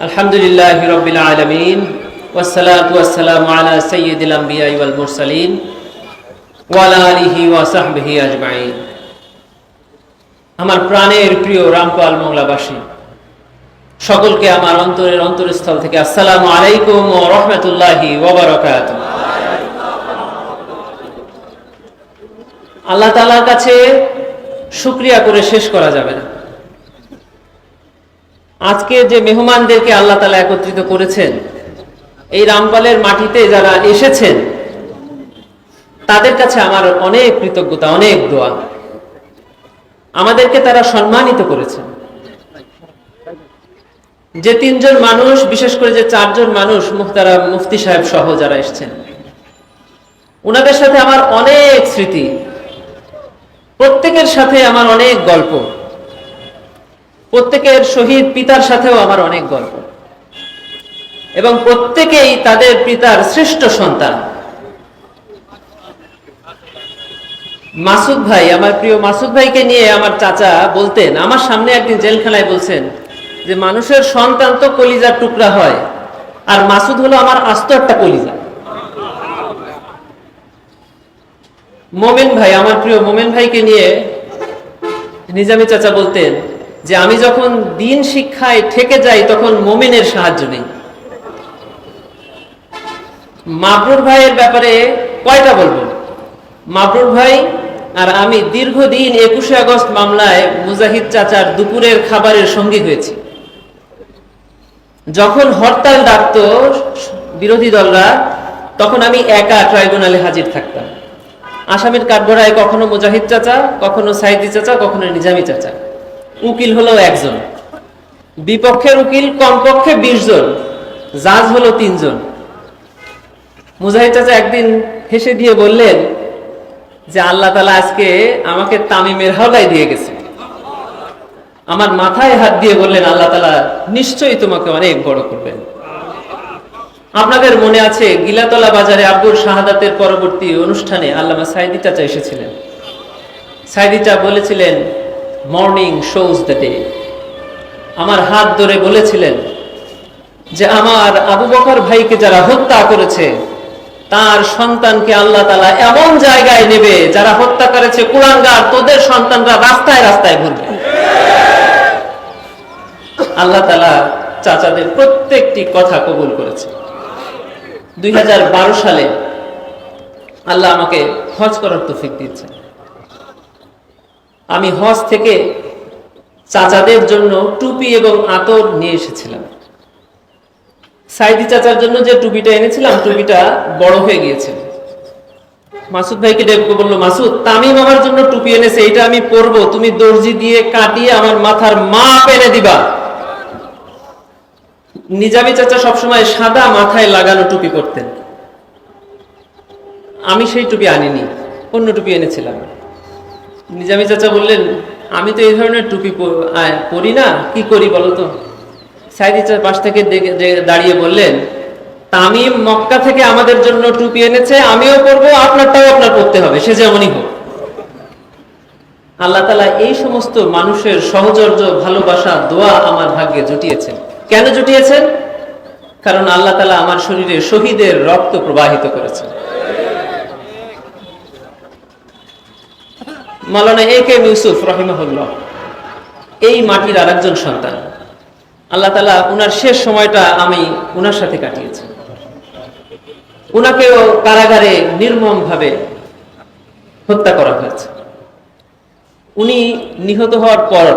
الحمد لله رب العالمين والصلاة والسلام على سيد الأنبياء والمرسلين وعلى آله وصحبه أجمعين আমার প্রাণের প্রিয় রামপাল মংলাবাসী সকলকে আমার অন্তরের অন্তরস্থল থেকে আসসালামু আলাইকুম ও রহমতুল্লাহি ওবরাকাত আল্লাহ তালার কাছে শুক্রিয়া করে শেষ করা যাবে না আজকে যে মেহমানদেরকে আল্লাহ তালা একত্রিত করেছেন, এই রামপালের মাটিতে যারা এসেছেন, তাদের কাছে আমার অনেক কৃতজ্ঞতা, অনেক দোয়া। আমাদেরকে তারা সম্মানিত করেছেন যে তিনজন মানুষ, বিশেষ করে যে চারজন মানুষ মুখতারা মুফতি সাহেব সহ যারা এসছেন, ওনাদের সাথে আমার অনেক স্মৃতি। প্রত্যেকের সাথে আমার অনেক গল্প। প্রত্যেকের শহীদ পিতার সাথেও আমার অনেক গল্প। এবং প্রত্যেকেই তাদের পিতার শ্রেষ্ঠ সন্তান। মাসুদ ভাই, আমার প্রিয় মাসুদ ভাইকে নিয়ে আমার চাচা বলতেন, আমার সামনে একদিন জেলখানায় বলছেন যে, মানুষের সন্তান তো কলিজার টুকরা হয়, আর মাসুদ হলো আমার আস্ত একটা কলিজা। মোমেন ভাই, আমার প্রিয় মোমেন ভাইকে নিয়ে নিজামি চাচা বলতেন যে আমি যখন দিন শিক্ষায় ঠেকে যাই, তখন মোমেনের সাহায্য নেই। মাবরুর ভাইয়ের ব্যাপারে কয়টা বলব? মাবরুর ভাই আর আমি দীর্ঘদিন একুশে আগস্ট মামলায় মুজাহিদ চাচার দুপুরের খাবারের সঙ্গী হয়েছি। যখন হরতাল ডাকত বিরোধী দলরা, তখন আমি একা ট্রাইব্যুনালে হাজির থাকতাম। আসামির কাঠগড়ায় কখনো মুজাহিদ চাচা, কখনো সাইদি চাচা, কখনো নিজামি চাচা। উকিল হলো একজন। বিপক্ষের উকিল, কমপক্ষে বিশ জন। জাজ হলো তিনজন। মুজাহিদ চাচা একদিন হেসে দিয়ে বললেন যে, আল্লাহ তালা আজকে আমাকে তামিমের হাওলায় দিয়ে গেছে। আমার মাথায় হাত দিয়ে বললেন, আল্লাহ তালা নিশ্চয়ই তোমাকে অনেক বড় করবেন। আপনাদের মনে আছে, গিলাতলা বাজারে আব্দুল শাহাদাতের পরবর্তী অনুষ্ঠানে আল্লামা সাইদি চাচা এসেছিলেন। সাইদি চা বলেছিলেন মর্নিং শোজ দ্য ডে আমার হাত ধরে বলেছিলেন যে আমার আবু বকর ভাইকে যারা হত্যা করেছে, তার সন্তানকে আল্লাহ তালা এমন জায়গায় নেবে যারা হত্যা করেছে কুলাঙ্গার, তোদের সন্তানরা রাস্তায় রাস্তায় ঘুরবে। আল্লাহ তালা চাচাদের প্রত্যেকটি কথা কবুল করেছে। দুই হাজার বারো সালে আল্লাহ আমাকে হজ করার তো তৌফিক দিচ্ছেন আমি হজ থেকে চাচাদের জন্য টুপি এবং আতর নিয়ে এসেছিলাম। সাইদি চাচার জন্য যে টুপিটা এনেছিলাম, টুপিটা বড় হয়ে গিয়েছিল মাসুদ ভাইকে ডেকে বলল, মাসুদ, তামিম আমার জন্য টুপি এনেছে এটা আমি পরবো। তুমি দর্জি দিয়ে কাটিয়ে আমার মাথার মাপ এনে দিবা। নিজামি চাচা সবসময় সাদা মাথায় লাগানো টুপি পরতেন। আমি সেই টুপি আনিনি, অন্য টুপি এনেছিলাম। নিজামি চাচা বললেন, আমি তো এই ধরনের টুপি পরি না, কি করি বলো তো? সাইদি পাশ থেকে দাঁড়িয়ে বললেন, তামিম মক্কা থেকে আমাদের জন্য টুপি এনেছে, আমিও পরবো, আপনারটাও আপনার পড়তে হবে, সে যেমনই হোক। আল্লাহ তালা এই সমস্ত মানুষের সহচর্য, ভালোবাসা, দোয়া আমার ভাগ্যে জুটিয়েছেন। কেন জুটিয়েছেন? কারণ আল্লাহ তালা আমার শরীরে শহীদের রক্ত প্রবাহিত করেছেন। মালানা এ কে ইউসুফ রহিমাহুল্লাহ, এই মাটির আর একজন সন্তান। আল্লাহ তালা উনার শেষ সময়টা আমি উনার সাথে কাটিয়েছি। উনাকেও কারাগারে নির্মম ভাবে হত্যা করা হয়েছে। উনি নিহত হওয়ার পর,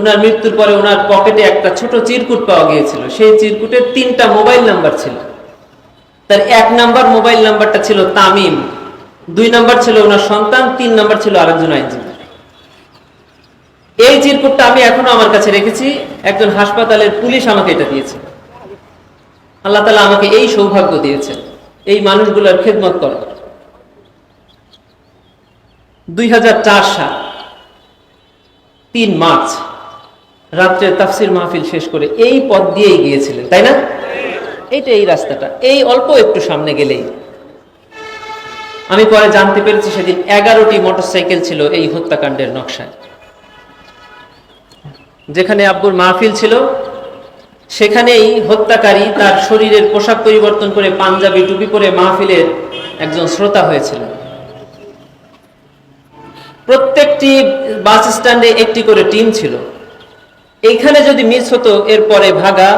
উনার মৃত্যুর পরে উনার পকেটে একটা ছোট চিরকুট পাওয়া গিয়েছিল। সেই চিরকুটে তিনটা মোবাইল নাম্বার ছিল। তার এক নাম্বার মোবাইল নাম্বারটা ছিল তামিম। দুই নাম্বার ছিল ওনার সন্তান তিন নাম্বার ছিল আরেকজন আইনজীবী। এই চিরকুটটা আমি এখনও আমার কাছে রেখেছি। একজন হাসপাতালের পুলিশ আমাকে এটা দিয়েছে। আল্লাহ তালা আমাকে এই সৌভাগ্য দিয়েছে এই মানুষগুলোর খেদমত করার। দুই সাল তিন মার্চ রাত্রে তাফসির মাহফিল শেষ করে এই পথ দিয়েই গিয়েছিলেন তাই না? এইটা এই রাস্তাটা এই অল্প একটু সামনে গেলেই আমি পরে জানতে পেরেছি সেদিন এগারোটি মোটরসাইকেল ছিল এই হত্যাকাণ্ডের নকশায়। যেখানে আব্বুর মাহফিল ছিল, সেখানেই হত্যাকারী তার শরীরের পোশাক পরিবর্তন করে পাঞ্জাবি টুপি পরে মাহফিলের একজন শ্রোতা হয়েছিল প্রত্যেকটি বাস স্ট্যান্ডে একটি করে টিম ছিল। এইখানে যদি মিস হতো, এরপরে ভাগা,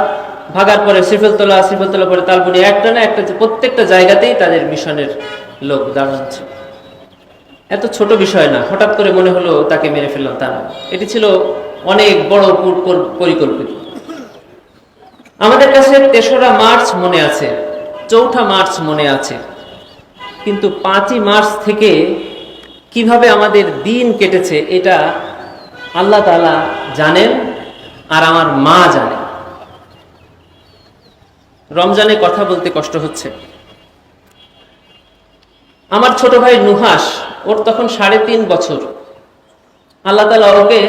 ভাগার পরে শ্রীফলতলা শ্রীফলতলা পরে তালপুরি একটা না একটা প্রত্যেকটা জায়গাতেই তাদের মিশনের লোক দাঁড়ানো ছিল এত ছোট বিষয় না, হঠাৎ করে মনে হলো তাকে মেরে ফেললাম তা না এটি ছিল অনেক বড় পর- পর- পরিকল্পিত। আমাদের কাছে তেসরা মার্চ মনে আছে, চৌঠা মার্চ মনে আছে। কিন্তু পাঁচই মার্চ থেকে কীভাবে আমাদের দিন কেটেছে, এটা আল্লাহ তাআলা জানেন আর আমার মা জানে। রমজানে কথা বলতে কষ্ট হচ্ছে। আমার ছোট ভাই নুহাস ওর তখন সাড়ে তিন বছর। আল্লাহ তালা ওকে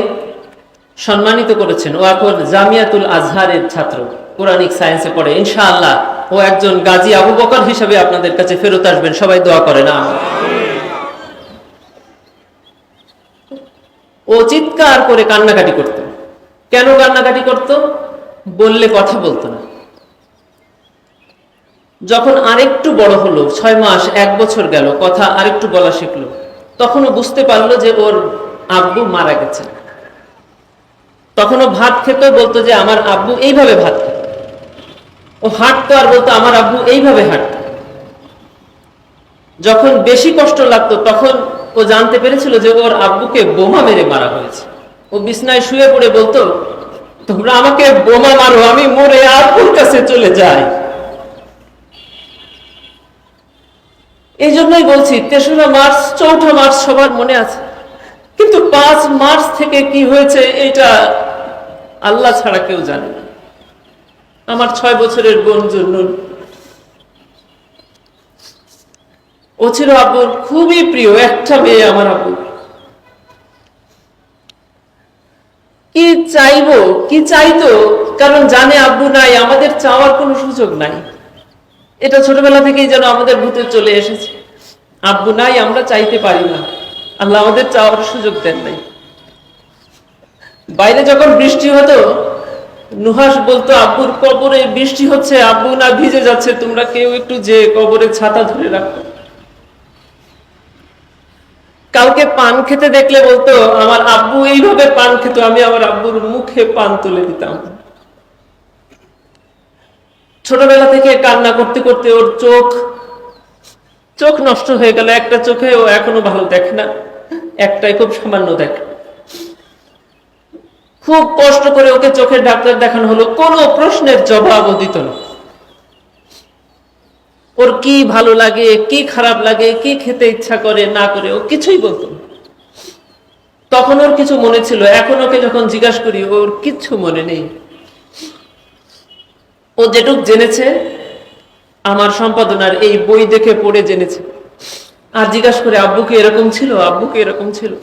সম্মানিত করেছেন। ও এখন জামিয়াতুল আজহারের ছাত্র। কোরআনিক সায়েন্সে পড়ে, ইনশাআল্লাহ ও একজন গাজী আবু বকর হিসাবে আপনাদের কাছে ফেরত আসবেন। সবাই দোয়া করে না ও চিৎকার করে কান্নাকাটি করত। কেন কান্নাকাটি করত? বললে কথা বলতো না। যখন আরেকটু বড় হলো, ছয় মাস, এক বছর গেল, কথা আরেকটু বলা শিখলো, তখনও বুঝতে পারল যে ওর আব্বু মারা গেছে। তখনও ভাত খেতে বলতো যে আমার আব্বু এইভাবে ভাত খেত ও হাঁটতো আর বলতো, আমার আব্বু এইভাবে হাঁটতো। যখন বেশি কষ্ট লাগতো, তখন ও জানতে পেরেছিল যে ওর আব্বুকে বোমা মেরে মারা হয়েছে। ও বিছনায় শুয়ে পড়ে বলতো, তোমরা আমাকে বোমা মারো, আমি মরে আব্বুর কাছে চলে যাই। এই জন্যই বলছি, তেসরা মার্চ, চৌঠা মার্চ সবার মনে আছে। কিন্তু পাঁচ মার্চ থেকে কি হয়েছে, এটা আল্লাহ ছাড়া কেউ জানে না। আমার ছয় বছরের বোন জন্য। ও ছিল আব্বুর খুবই প্রিয়, একটা মেয়ে আমার আব্বু কি চাইব, কি চাইতো, কারণ জানে আব্বু নাই, আমাদের চাওয়ার কোনো সুযোগ নাই। এটা ছোটবেলা থেকেই যেন আমাদের ভূতে চলে এসেছে। আব্বু নাই, আমরা চাইতে পারি না। আল্লাহ আমাদের চাওয়ার সুযোগ দেন নাই। বাইরে যখন বৃষ্টি হতো নুহাস বলতো, আব্বুর কবরে বৃষ্টি হচ্ছে, আব্বু না ভিজে যাচ্ছে, তোমরা কেউ একটু যে কবরে ছাতা ধরে রাখো। কালকে পান খেতে দেখলে বলতো, আমার আব্বু এইভাবে পান খেত, আমি আমার আব্বুর মুখে পান তুলে দিতাম। ছোটবেলা থেকে কান্না করতে করতে ওর চোখ চোখ নষ্ট হয়ে গেল। একটা চোখে ও এখনও ভালো দেখে না, একটাই খুব সামান্য দেখে। খুব কষ্ট করে ওকে চোখের ডাক্তার দেখানো হলো, কোনো প্রশ্নের জবাবও দিত না। ওর কি ভালো লাগে, কি খারাপ লাগে, কি খেতে ইচ্ছা করে, না করে, ও কিছুই বলতো তখন ওর কিছু মনে ছিল, এখন ওকে যখন জিজ্ঞাসা করি, ওর কিচ্ছু মনে নেই। ও যেটুক জেনেছে, আমার সম্পাদনার এই বই দেখে পড়ে জেনেছে। আর জিজ্ঞাসা করে, আব্বুকে এরকম ছিল? আব্বুকে এরকম ছিল?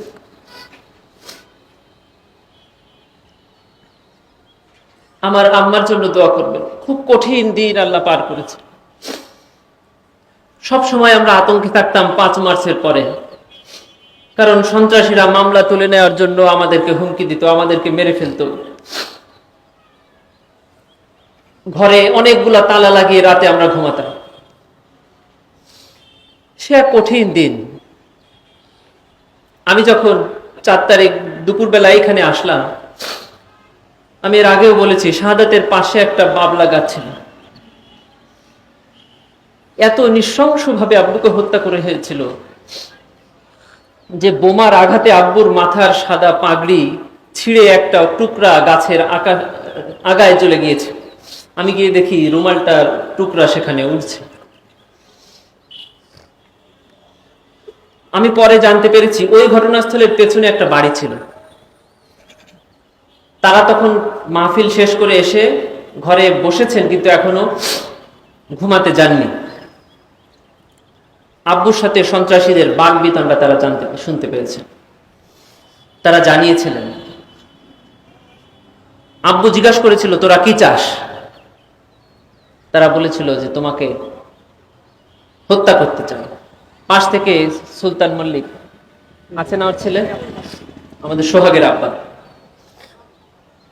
আমার আম্মার জন্য দোয়া করবেন। খুব কঠিন দিন আল্লাহ পার করেছে। সব সময় আমরা আতঙ্কে থাকতাম পাঁচ মার্চের পরে। কারণ সন্ত্রাসীরা মামলা তুলে নেওয়ার জন্য আমাদেরকে হুমকি দিত, আমাদেরকে মেরে ফেলতো। ঘরে অনেকগুলা তালা লাগিয়ে রাতে আমরা ঘুমাতাম। সে এক কঠিন দিন। আমি যখন চার তারিখ দুপুরবেলা এখানে আসলাম, আমি এর আগেও বলেছি, শাহাদাতের পাশে একটা বাবলা গাছ ছিল এত নৃশংসভাবে আব্বুকে হত্যা করে হয়েছিল যে বোমার আঘাতে আব্বুর মাথার সাদা পাগড়ি ছিঁড়ে একটা টুকরা গাছের আকা আগায় চলে গিয়েছে আমি গিয়ে দেখি রুমালটার টুকরা সেখানে উঠছে আমি পরে জানতে পেরেছি ওই ঘটনাস্থলের পেছনে একটা বাড়ি ছিল। তারা তখন মাহফিল শেষ করে এসে ঘরে বসেছেন কিন্তু এখনও ঘুমাতে যাননি। আব্বুর সাথে সন্ত্রাসীদের বাঘ বিতণ্ডা তারা জানতে, শুনতে পেরেছেন তারা জানিয়েছিলেন, আব্বু জিজ্ঞাসা করেছিল, তোরা কি চাস? তারা বলেছিল যে তোমাকে হত্যা করতে চাই। পাশ থেকে সুলতান মল্লিক আছে না ছেলে? আমাদের সোহাগের আব্বা।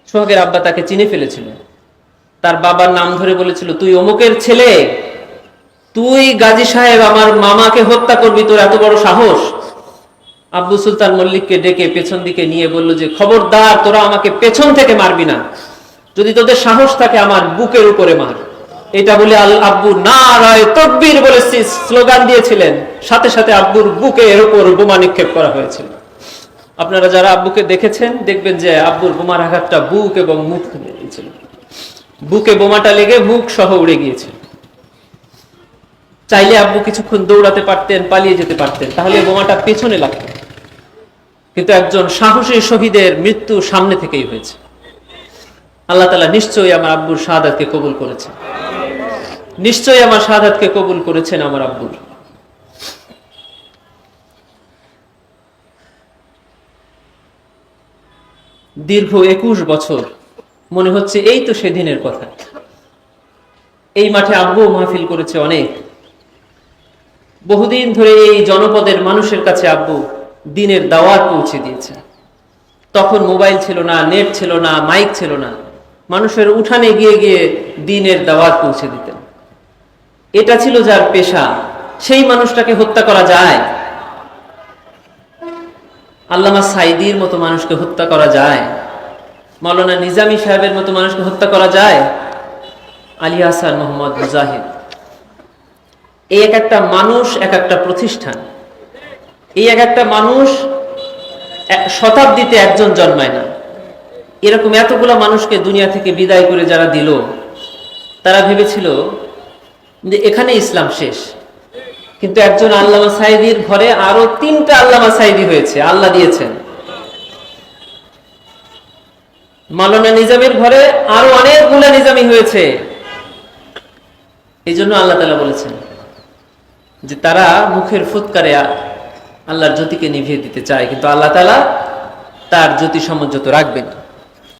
সোহাগের আব্বা তাকে চিনে ফেলেছিল। তার বাবার নাম ধরে বলেছিল, তুই অমুকের ছেলে? তুই গাজী সাহেব, আমার মামাকে হত্যা করবি, তোর এত বড় সাহস? আব্বু সুলতান মল্লিককে ডেকে পেছন দিকে নিয়ে বলল যে, খবরদার, তোরা আমাকে পেছন থেকে মারবি না। যদি তোদের সাহস থাকে, আমার বুকের উপরে মার। এটা বলে আল আব্বু না রায় তকবীর বলে স্লোগান দিয়েছিলেন। সাথে সাথে আব্বুর বুকের উপর বোমা নিক্ষেপ করা হয়েছিল। আপনারা যারা আব্বুকে দেখেছেন, দেখবেন যে আব্বুর বোমার আঘাতটা বুক এবং মুখ ভেঙে গিয়েছিল। বুকে বোমাটা লেগে মুখ সহ উড়ে গিয়েছিল। চাইলে আব্বু কিছুক্ষণ দৌড়াতে পারতেন, পালিয়ে যেতে পারতেন, তাহলে বোমাটা পেছনে লাগতো। কিন্তু একজন সাহসী শহীদের মৃত্যু সামনে থেকেই হয়েছে। আল্লাহ তালা নিশ্চয়ই আমার আব্বুর শাহাদাতকে কবুল করেছেন। নিশ্চয়ই আমার শাহাদাতকে কবুল করেছেন আমার আব্বুর। দীর্ঘ একুশ বছর মনে হচ্ছে এই তো সেদিনের কথা। এই মাঠে আব্বু মাহফিল করেছে অনেক। বহুদিন ধরে এই জনপদের মানুষের কাছে আব্বু দিনের দাওয়াত পৌঁছে দিয়েছে। তখন মোবাইল ছিল না, নেট ছিল না, মাইক ছিল না। মানুষের উঠানে গিয়ে গিয়ে দিনের দাওয়াত পৌঁছে দিতেন। এটা ছিল যার পেশা। সেই মানুষটাকে হত্যা করা যায়। আল্লামা সাইদির মতো মানুষকে হত্যা করা যায়। মৌলানা নিজামী সাহেবের মতো মানুষকে হত্যা করা যায়। আলী হাসান মোহাম্মদ মুজাহিদ। এই এক একটা মানুষ, এক একটা প্রতিষ্ঠান। এই এক একটা মানুষ শতাব্দীতে একজন জন্মায় না। এরকম এতগুলো মানুষকে দুনিয়া থেকে বিদায় করে যারা দিল, তারা ভেবেছিল যে এখানে ইসলাম শেষ। কিন্তু একজন আল্লামা সাইদির ঘরে আরও তিনটা আল্লামা সাইদি হয়েছে, আল্লাহ দিয়েছেন। মালানা নিজামের ঘরে আরও অনেকগুলা নিজামি হয়েছে। এই জন্য আল্লাহ তালা বলেছেন যে তারা মুখের ফুৎকারে আল্লাহর জ্যোতিকে নিভিয়ে দিতে চায়, কিন্তু আল্লাহ তালা তার জ্যোতি সমঞ্জত রাখবেন।